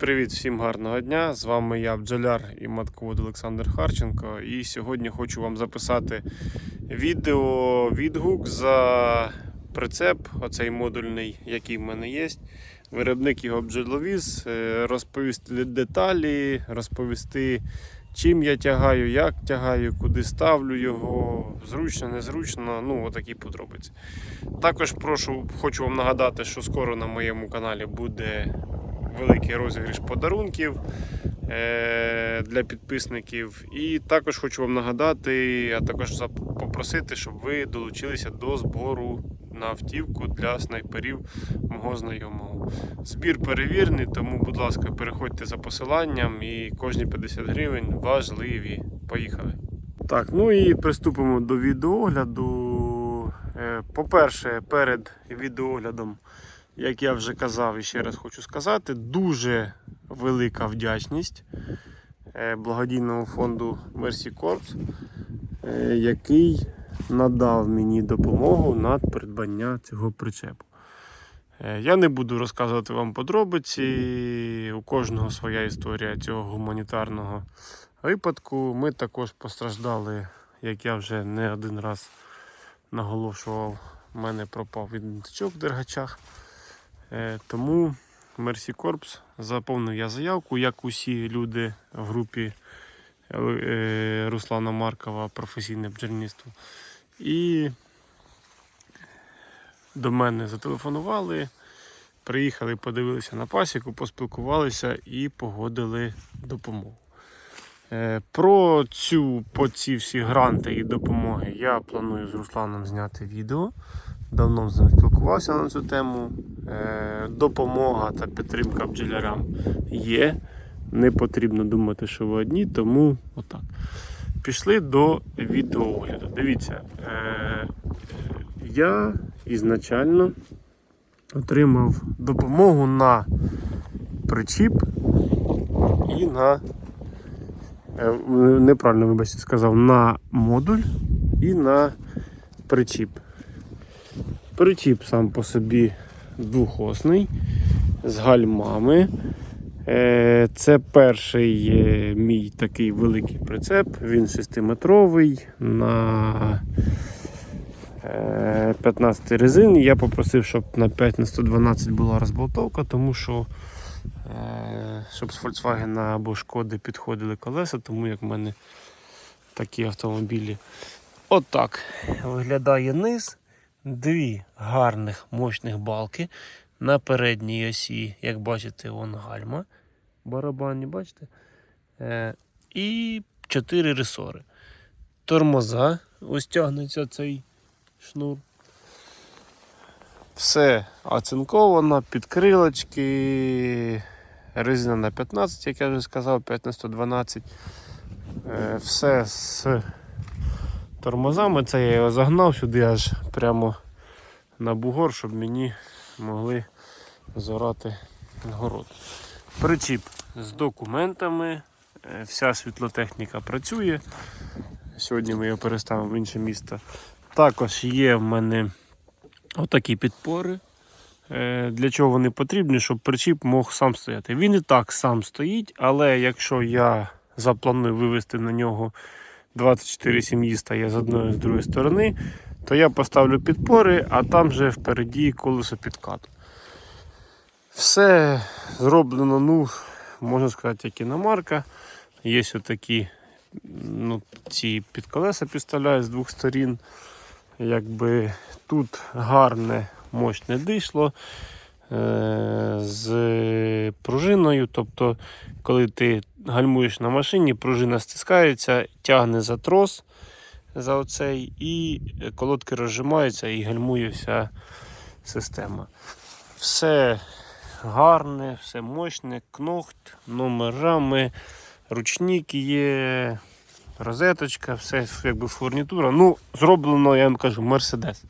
Привіт, всім гарного дня. З вами я, бджоляр і матковод Олександр Харченко. І сьогодні хочу вам записати відео відгук за прицеп, оцей модульний, який в мене є. Виробник його бджоловіз, е, розповісти деталі, розповісти, чим я тягаю, як тягаю, куди ставлю його, зручно, незручно, ну отакі подробиці. Також прошу, хочу вам нагадати, що скоро на моєму каналі буде великий розіграш подарунків е, для підписників. І також хочу вам нагадати, а також попросити, щоб ви долучилися до збору на автівку для снайперів мого знайомого. Збір перевірний, тому, будь ласка, переходьте за посиланням і кожні 50 гривень важливі. Поїхали. Так, ну і приступимо до відеогляду. Е, По-перше, перед відеоглядом як я вже казав і ще раз хочу сказати, дуже велика вдячність е, благодійному фонду Mercy Corps, е, який надав мені допомогу на придбання цього причепу. Е, Я не буду розказувати вам подробиці. У кожного своя історія цього гуманітарного випадку. Ми також постраждали, як я вже не один раз наголошував, у мене пропав ідентичок в дергачах. Е, Тому Mercy Corps заповнив я заявку, як усі люди в групі е, Руслана Маркова професійне бджільництво. І до мене зателефонували, приїхали, подивилися на пасіку, поспілкувалися і погодили допомогу. Е, Про цю по ці всі гранти і допомоги я планую з Русланом зняти відео. Давно з ним спілкувався на цю тему. Е, Допомога та підтримка бджолярам є. Не потрібно думати, що ви одні, тому отак. Пішли до відеоогляду. Дивіться, е, я ізначально отримав допомогу на причіп і на е, неправильно, вибачте, сказав, на модуль і на причіп. Причіп сам по собі двохосний з гальмами. Е, Це перший е, мій такий великий прицеп. Він 6-метровий на е, 15 резині. Я попросив, щоб на 5 на 112 була розболтовка, тому що е, щоб з Volkswagen або Шкоди підходили колеса, тому як в мене такі автомобілі. Отак виглядає низ дві гарних мощних балки на передній осі, як бачите, вон гальма барабанні, бачите? Е, і чотири ресори. Тормоза, ось тягнеться цей шнур. Все оцинковано, підкрилочки, резина на 15, як я вже сказав, 5 на 112. Е, все з тормозами. Це я його загнав сюди аж прямо на бугор, щоб мені могли зорати город. Причіп з документами, е, вся світлотехніка працює. Сьогодні ми його переставимо в інше місто. Також є в мене отакі підпори. Е, Для чого вони потрібні, щоб причіп мог сам стояти. Він і так сам стоїть, але якщо я запланую вивести на нього 24 сім'їста є з одної з другої сторони, то я поставлю підпори, а там же впереді колесо підкату. Все зроблено, ну, можна сказати, як іномарка. Є отакі ну, ці підколеса підставляють з двох сторін. Якби тут гарне мощне дишло е, з пружиною. Тобто, коли ти гальмуєш на машині, пружина стискається, тягне за трос за оцей, і колодки розжимаються і гальмує вся система. Все гарне, все мощне, кнохт, номерами, ручники є, розеточка, все якби фурнітура. Ну, зроблено, я вам кажу, Мерседес.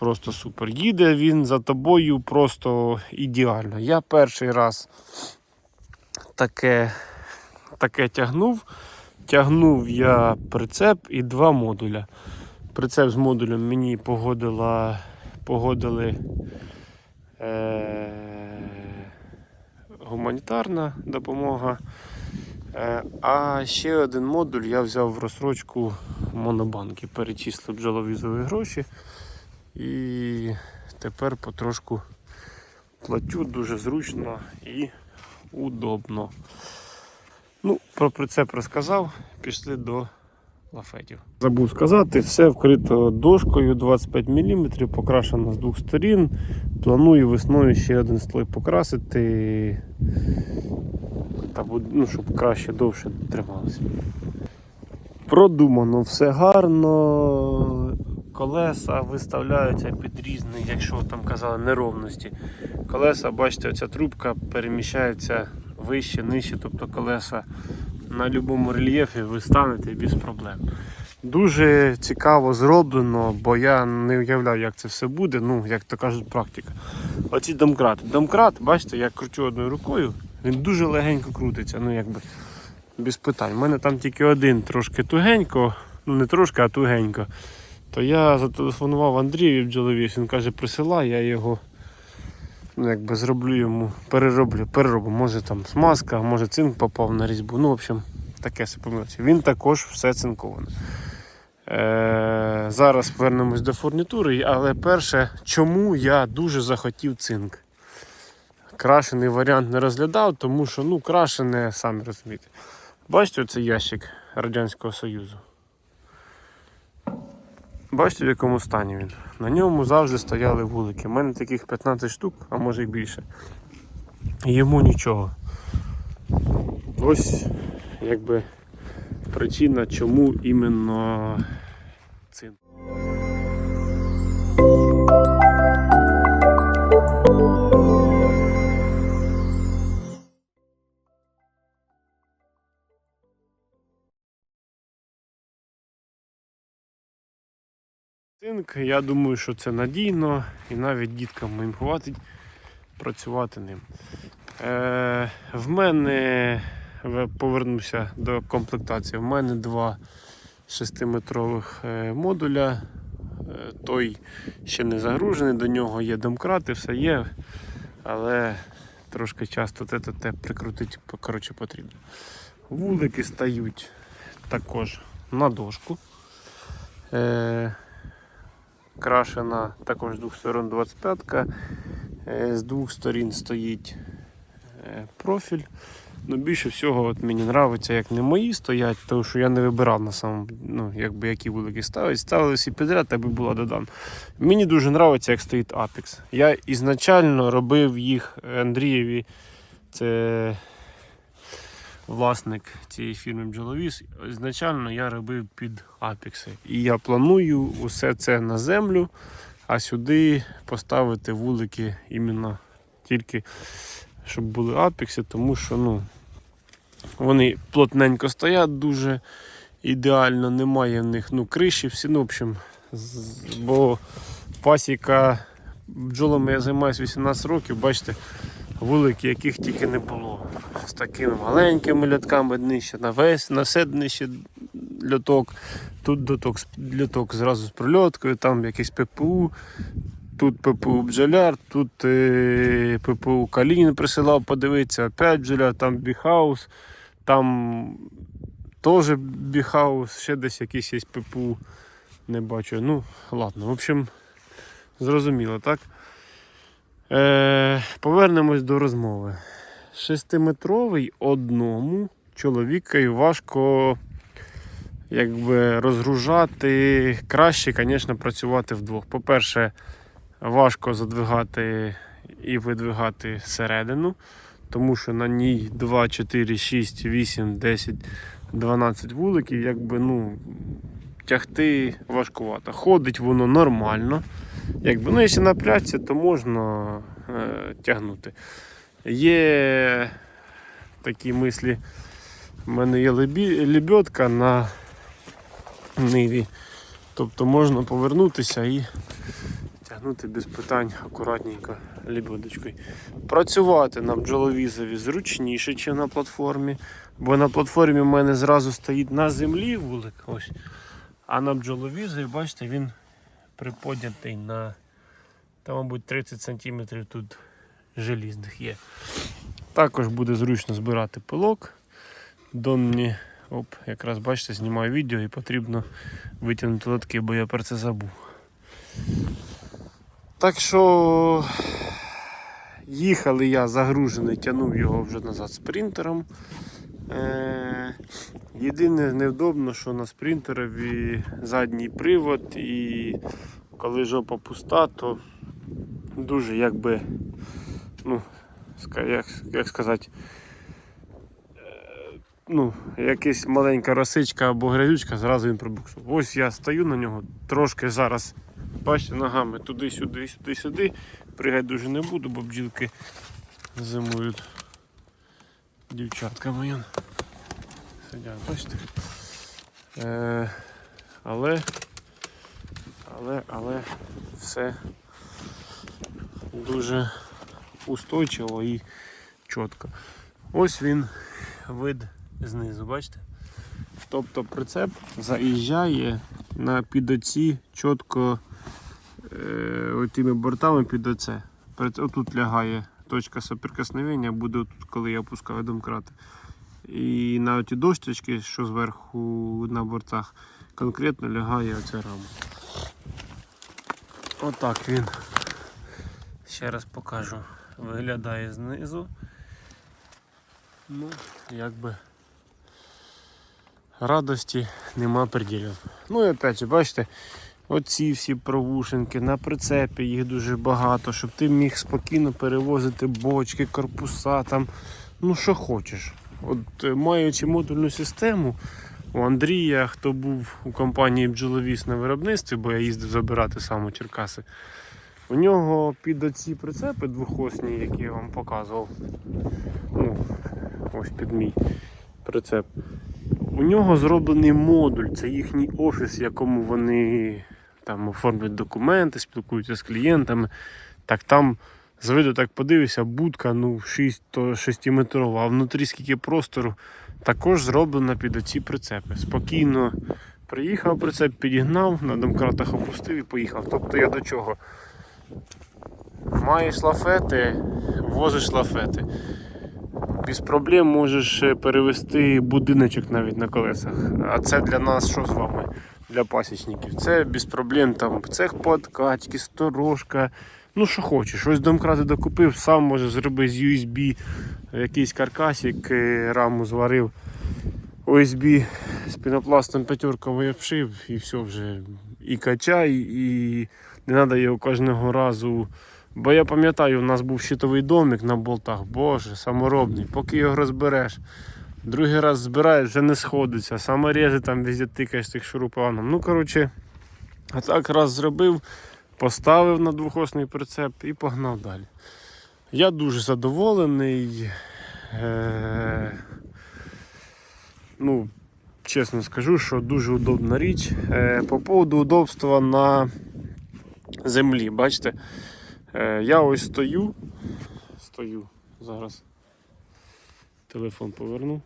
Просто супер. Їде він за тобою просто ідеально. Я перший раз таке, таке тягнув. Тягнув я прицеп і два модуля. Прицеп з модулем мені погодила, погодили е, гуманітарна допомога. Е, А ще один модуль я взяв в розсрочку монобанки, перечислив бджоловізові гроші і тепер потрошку платю дуже зручно і удобно. Ну, про прицеп розказав, пішли до лафетів. Забув сказати, все вкрито дошкою 25 мм, покрашено з двох сторін. Планую весною ще один слой покрасити, та, ну, щоб краще довше трималося. Продумано все гарно. Колеса виставляються під різні, якщо там казали, неровності. Колеса, бачите, оця трубка переміщається вище, нижче, тобто колеса на будь-якому рельєфі ви станете без проблем. Дуже цікаво зроблено, бо я не уявляв, як це все буде. Ну, як то кажуть, практика. Оці домкрати. Домкрат, бачите, я кручу одною рукою, він дуже легенько крутиться. Ну, якби без питань. У мене там тільки один трошки тугенько, ну не трошки, а тугенько. То я зателефонував Андрію бджолові, він каже, присилай, я його ну, якби зроблю йому, перероблю, перероблю. Може там смазка, може цинк попав на різьбу. Ну, в общем, таке все помилці. Він також все цинковане. Е, зараз повернемось до фурнітури, але перше, чому я дуже захотів цинк. Крашений варіант не розглядав, тому що ну, крашене, самі розумієте. Бачите оцей ящик Радянського Союзу? Бачите, в якому стані він? На ньому завжди стояли вулики. У мене таких 15 штук, а може і більше. Йому нічого. Ось якби причина, чому іменно Цинк, я думаю, що це надійно і навіть діткам моїм хватить працювати ним. Е, в мене повернуся до комплектації. В мене два 6-метрових е, модуля. Е, той ще не загружений, до нього є домкрати, все є, але трошки часто те те те прикрутити коротше, потрібно. Вулики стають також на дошку. Е, крашена також з двох сторон 25-ка. Е, З двох сторін стоїть е, профіль. Ну, більше всього от мені подобається, як не мої стоять, тому що я не вибирав на самому, ну, якби, які вулики ставити. Ставили всі підряд, так би було додано. Мені дуже подобається, як стоїть Apex. Я ізначально робив їх Андрієві. Це власник цієї фірми бджоловіз. Ізначально я робив під апекси. І я планую усе це на землю, а сюди поставити вулики іменно тільки, щоб були апекси, тому що ну, вони плотненько стоять дуже ідеально, немає в них ну, криші, всі, ну, в общем, бо пасіка бджолами я займаюся 18 років, бачите, вулики, яких тільки не було. З такими маленькими льотками днище, на весь, на все днище льоток. Тут доток, з- льоток зразу з прольоткою, там якийсь ППУ, тут ППУ бджоляр, тут е, ППУ Калінін присилав подивитися, опять бджоляр, там біхаус, там теж біхаус, ще десь якийсь є ППУ. Не бачу. Ну, ладно, в общем, зрозуміло, так? Е, повернемось до розмови. Шестиметровий одному чоловікові важко якби, розгружати. Краще, звісно, працювати вдвох. По-перше, важко задвигати і видвигати середину, тому що на ній 2, 4, 6, 8, 10, 12 вуликів, якби, ну, тягти важкувато. Ходить воно нормально. Якби, ну, якщо напрягся, то можна е, тягнути. Є такі мислі. У мене є лебі- лебедка на ниві. Тобто можна повернутися і тягнути без питань акуратненько лебедочкою. Працювати на бджоловізові зручніше, ніж на платформі. Бо на платформі в мене зразу стоїть на землі вулик. Ось. А на бджоловізові, бачите, він приподнятий на, та, мабуть, 30 см тут желізних є. Також буде зручно збирати пилок. Дон мені, оп, якраз бачите, знімаю відео і потрібно витягнути лотки, бо я про це забув. Так що їхали я загружений, тягнув його вже назад спринтером. Е, єдине невдобно, що на спринтерові задній привод і коли жопа пуста, то дуже якби, ну, як, як сказати, е, ну, якась маленька росичка або грязючка, зразу він пробуксував. Ось я стою на нього, трошки зараз, бачите, ногами туди-сюди, сюди-сюди. Пригати дуже не буду, бо бджілки зимують. Дівчатка моя. Сидять, бачите? Е, але, але, але все дуже устойчиво і чітко. Ось він вид знизу, бачите? Тобто прицеп заїжджає на під оці чітко е, тими бортами під оце. Отут лягає точка соприкосновення, буде тут, коли я опускаю домкрати. І на оті дощечки, що зверху на бортах, конкретно лягає оця рама. Отак він. Ще раз покажу. Виглядає знизу. Ну, якби радості нема приділів. Ну і опять же, бачите, оці всі провушенки на прицепі, їх дуже багато, щоб ти міг спокійно перевозити бочки, корпуса, там, ну що хочеш. От е, маючи модульну систему, у Андрія, хто був у компанії бджоловіс на виробництві, бо я їздив забирати сам у Черкаси. У нього під оці прицепи двохосні, які я вам показував. Ну, ось під мій прицеп. У нього зроблений модуль, це їхній офіс, якому вони там оформлюють документи, спілкуються з клієнтами. Так там з виду так подивишся, будка ну 6 6-метрова, а внутрі скільки простору також зроблена під оці прицепи. Спокійно приїхав прицеп, підігнав, на домкратах опустив і поїхав. Тобто я до чого? Маєш лафети, возиш лафети. Без проблем можеш е, перевести будиночок навіть на колесах. А це для нас що з вами? Для пасічників. Це без проблем там цех подкачки, сторожка. Ну що хочеш, ось домкрати докупив, сам може зробити з USB якийсь каркасик, е, раму зварив. OSB з пінопластом п'ятеркою обшив і все вже. І качай, і не треба його кожного разу. Бо я пам'ятаю, у нас був щитовий домик на болтах, боже, саморобний. Поки його розбереш, другий раз збираєш, вже не сходиться. Саморези там везде тикаєш тих шурупаном. Ну, коротше, а так раз зробив, поставив на двохосний прицеп і погнав далі. Я дуже задоволений. Е- ну, чесно скажу, що дуже удобна річ. Е, по поводу удобства на землі, бачите, е, я ось стою, стою зараз. Телефон поверну.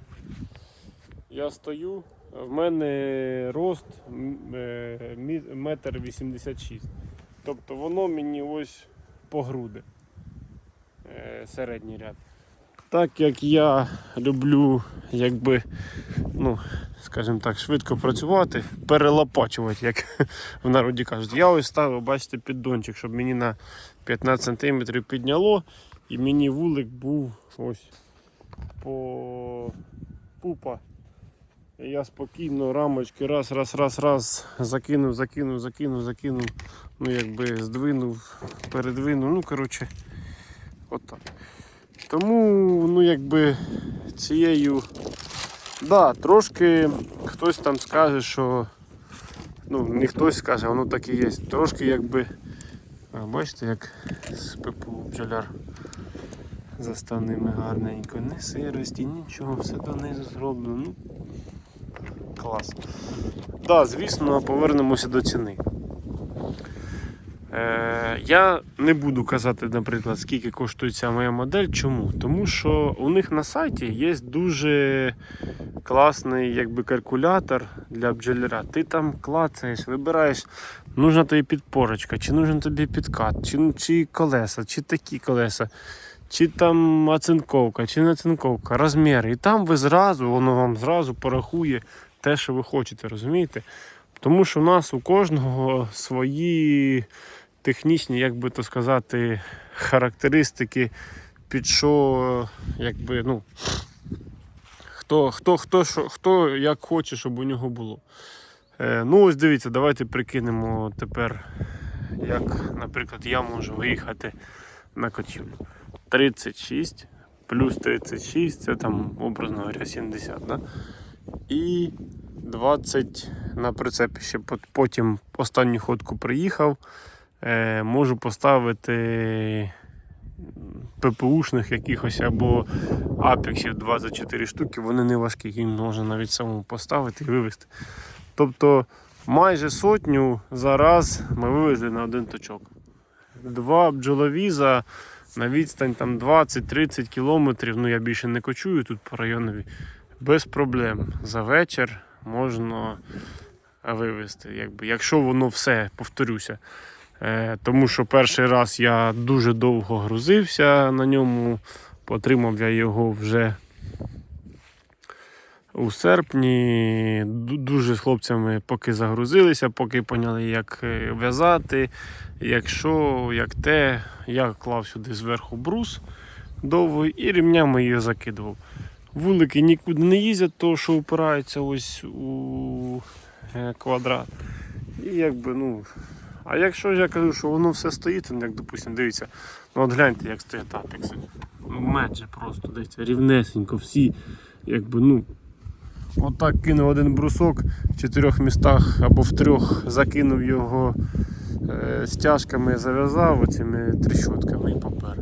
Я стою, в мене рост м, е, метр вісімдесят. Тобто воно мені ось по груди. Е, середній ряд. Так як я люблю, якби, ну, скажімо так, швидко працювати, перелопачувати, як в народі кажуть. Я ось ставив, бачите, піддончик, щоб мені на 15 см підняло, і мені вулик був ось по пупа. Я спокійно рамочки раз, раз, раз, раз закинув, закинув, закинув, закинув, ну якби здвинув, передвинув. Ну, коротше, отак. Тому, ну якби цією. Да, трошки хтось там скаже, що. Ну, не хтось скаже, воно так і є. Трошки якби. Бачите, як з ППУ бджоляр заставними гарненько. Не сирості, нічого, все донизу зроблено. Ну, клас. Да, звісно, повернемося до ціни. Е, я не буду казати, наприклад, скільки коштує ця моя модель. Чому? Тому що у них на сайті є дуже класний якби, калькулятор для бджоляра. Ти там клацаєш, вибираєш, нужна тобі підпорочка, чи нужен тобі підкат, чи, чи колеса, чи такі колеса, чи там оцинковка, чи не оцинковка, розміри. І там ви зразу, воно вам зразу порахує те, що ви хочете, розумієте? Тому що в нас у кожного свої технічні, як би то сказати, характеристики, під що, якби, ну, хто, хто, хто, що, хто як хоче, щоб у нього було. Е, ну, ось дивіться, давайте прикинемо тепер, як, наприклад, я можу виїхати на котівлю. 36 плюс 36, це там, образно говоря, 70, да? І 20 на прицепі ще потім останню ходку приїхав. Е, можу поставити ППУшних якихось або апексів 24 штуки, вони не важкі, їм можна навіть самому поставити і вивезти. Тобто майже сотню за раз ми вивезли на один точок. Два бджоловіза на відстань там 20-30 кілометрів, ну я більше не кочую тут по районові, без проблем. За вечір можна вивезти. Якби, якщо воно все, повторюся. Е, тому що перший раз я дуже довго грузився на ньому, потримав я його вже у серпні. Дуже з хлопцями поки загрузилися, поки поняли, як е, в'язати, як що, як те. Я клав сюди зверху брус довгий і рівнями її закидував. Вулики нікуди не їздять, тому що опираються ось у е, квадрат. І якби, ну. А якщо я кажу, що воно все стоїть, ну, як допустимо, дивіться, ну от гляньте, як стоять апекси. Ну, меджі просто дивіться, рівнесенько, всі, якби, ну. Отак кинув один брусок в чотирьох містах або в трьох закинув його е, стяжками, зав'язав оцими тріщотками і попер.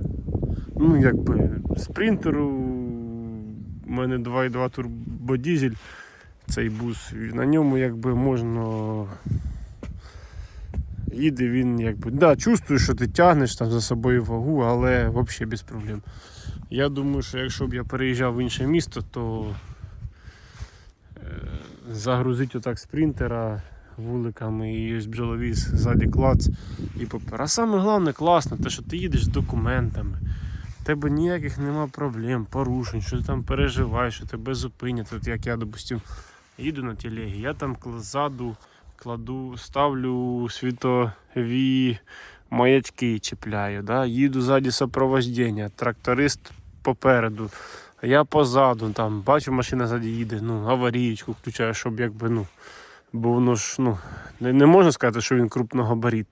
Ну, якби спринтеру у мене 2,2 турбодізель, цей бус, на ньому якби можна. Їде він якби. Да, чувствую, що ти тягнеш там за собою вагу, але взагалі без проблем. Я думаю, що якщо б я переїжджав в інше місто, то е, загрузити отак спринтера вуликами і бджоловіз ззаді клац і попер. А саме головне класно, те, що ти їдеш з документами. В тебе ніяких нема проблем, порушень, що ти там переживаєш, що тебе зупинять. От як я, допустим, їду на телегі, я там ззаду кладу, ставлю світові маячки чіпляю, да? їду ззаді сопровождення, тракторист попереду, я позаду, там, бачу, машина ззаді їде, ну, аварійку включаю, щоб якби, ну, бо воно ж, ну, не, не можна сказати, що він крупногабарит.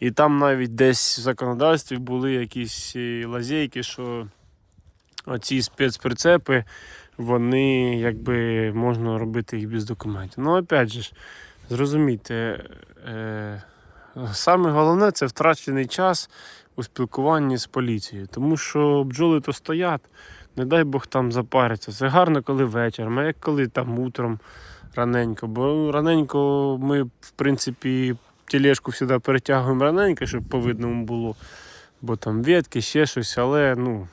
І там навіть десь в законодавстві були якісь е, лазейки, що оці спецприцепи, вони якби можна робити їх без документів. Ну, опять же, ж, зрозумійте, е, саме головне це втрачений час у спілкуванні з поліцією, тому що бджоли то стоять, не дай Бог там запаряться. Це гарно, коли вечором, а як коли там утром раненько. Бо раненько ми, в принципі, тележку сюди перетягуємо раненько, щоб по видному було. Бо там ветки, ще щось, але ну.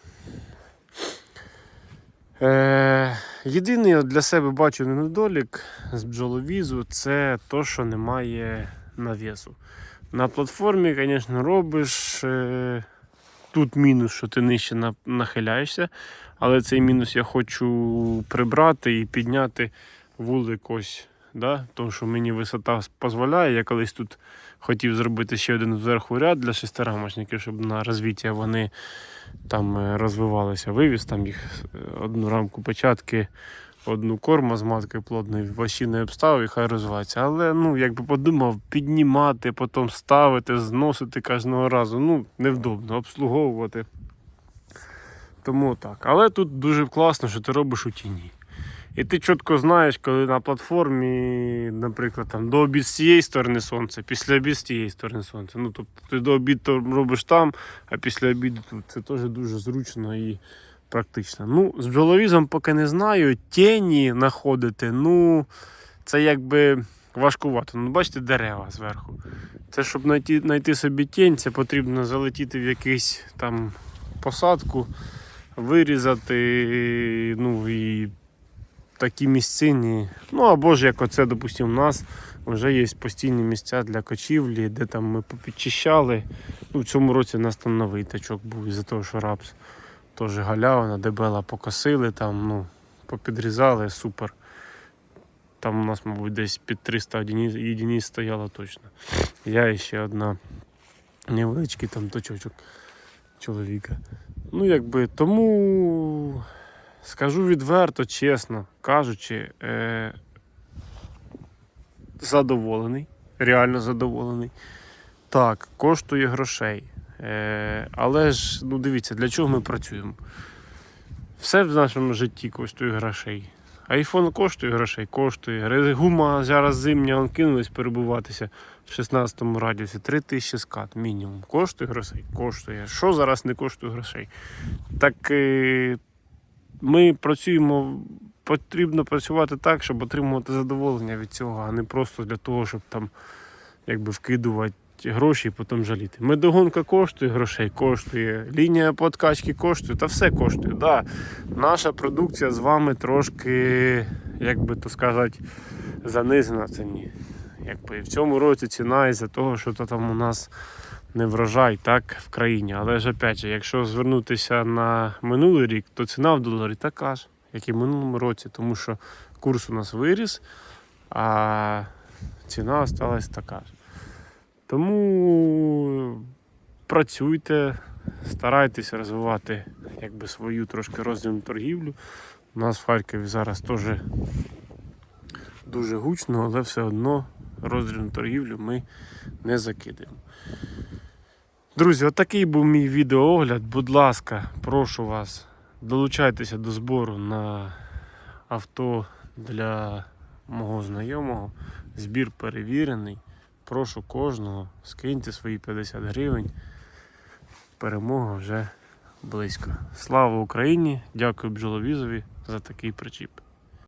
Е, єдиний от для себе бачу недолік з бджоловізу це то, що немає навісу. На платформі, звісно, робиш. Е, тут мінус, що ти нижче нахиляєшся, але цей мінус я хочу прибрати і підняти вулик ось. Да? Тому що мені висота дозволяє. Я колись тут хотів зробити ще один зверху ряд для шестирамочників, щоб на розвиття вони там е, розвивалися. Вивіз там їх е, одну рамку початки, одну корму з маткою плодною, ващі не обставив і хай розвивається. Але ну, якби подумав, піднімати, потім ставити, зносити кожного разу. Ну, невдобно обслуговувати. Тому так. Але тут дуже класно, що ти робиш у тіні. І ти чітко знаєш, коли на платформі, наприклад, там, до обід з цієї сторони сонця, після обід з тієї сторони сонця. Ну, тобто ти до обіду робиш там, а після обіду тут. Це теж дуже зручно і практично. Ну, з бджоловізом поки не знаю. Тіні знаходити, ну, це якби важкувато. Ну, бачите, дерева зверху. Це щоб знайти, знайти собі тінь, це потрібно залетіти в якийсь там посадку, вирізати, ну і такі місцині. Ну або ж як оце, допустимо, у нас вже є постійні місця для кочівлі, де там ми попідчищали. Ну, в цьому році у нас там новий тачок був із-за того, що рапс. теж галявина, дебела покосили, там, ну, попідрізали, супер. Там у нас, мабуть, десь під 300 одиниць, єдиниць стояло точно. Я і ще одна невеличкий там точочок чоловіка. Ну, якби тому скажу відверто, чесно кажучи, е, задоволений, реально задоволений. Так, коштує грошей. Е, але ж, ну дивіться, для чого ми працюємо? Все в нашому житті коштує грошей. Айфон коштує грошей, коштує. Гума зараз зимня, он кинулись перебуватися в 16 радіусі. 3 тисячі скат мінімум. Коштує грошей? Коштує. Що зараз не коштує грошей? Так е, ми працюємо, потрібно працювати так, щоб отримувати задоволення від цього, а не просто для того, щоб там якби вкидувати гроші і потім жаліти. Медогонка коштує грошей, коштує, лінія подкачки коштує, та все коштує. Да, наша продукція з вами трошки, як би то сказати, занизена ціні. Якби в цьому році ціна із-за того, що то там у нас не врожай так в країні. Але ж опять же, якщо звернутися на минулий рік, то ціна в доларі така ж, як і в минулому році, тому що курс у нас виріс, а ціна осталась така ж. Тому працюйте, старайтеся розвивати якби, свою трошки роздільну торгівлю. У нас в Харкові зараз теж дуже гучно, але все одно роздільну торгівлю ми не закидаємо. Друзі, отакий був мій відеоогляд. Будь ласка, прошу вас, долучайтеся до збору на авто для мого знайомого. Збір перевірений. Прошу кожного, скиньте свої 50 гривень. Перемога вже близько. Слава Україні! Дякую бджоловізові за такий причіп.